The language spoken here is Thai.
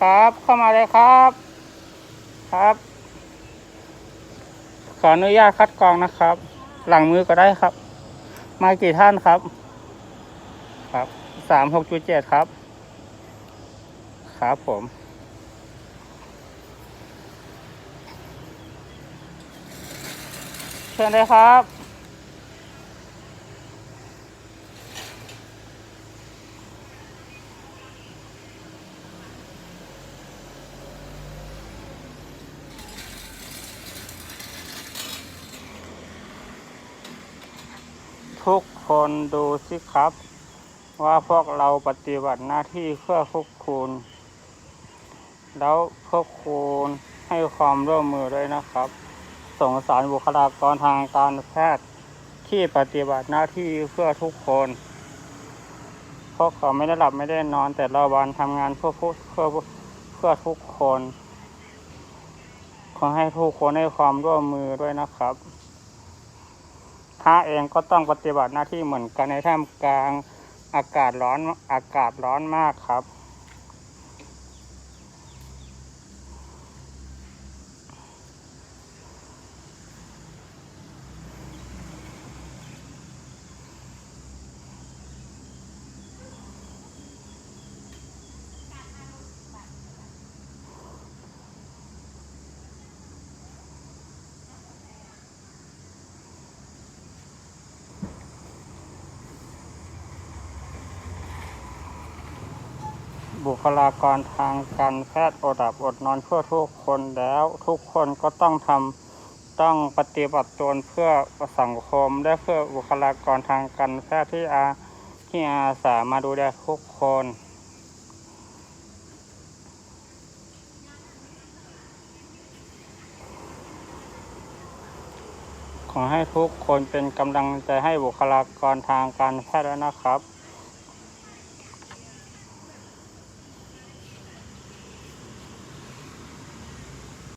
ครับ เข้ามาเลยครับ ครับ ขออนุญาตคัดกรองนะครับ หลังมือก็ได้ครับ มากี่ท่านครับ ครับสามหกจุดเจ็ดครับ ครับผมเชิญเลยครับ ทุกคนดูสิครับ ว่าพวกเราปฏิบัติหน้าที่เพื่อพวกคุณ แล้วพวกคุณให้ความร่วมมือด้วยนะครับ สงสารบุคลากรทางการแพทย์ที่ปฏิบัติหน้าที่เพื่อทุกคนพวกเขาไม่ได้หลับไม่ได้นอนแต่ละวันทำงานเพื่อเพื่อเพื่อทุกคน ขอให้ทุกคนให้ความร่วมมือด้วยนะครับ ระเองก็ต้องปฏิบัติหน้าที่เหมือนกันในท่ามกลางอากาศร้อนอากาศร้อนมากครับ บุคลากรทางการแพทย์อดับอดนอนเพื่อทุกคนแล้วทุกคนก็ต้องทำต้องปฏิบัติตนเพื่อสังคม และเพื่อบุคลากรทางการแพทย์ที่อาที่อาสามาดูแลทุกคนขอให้ทุกคนเป็นกำลังใจให้บุคลากรทางการแพทย์ด้วนะครับ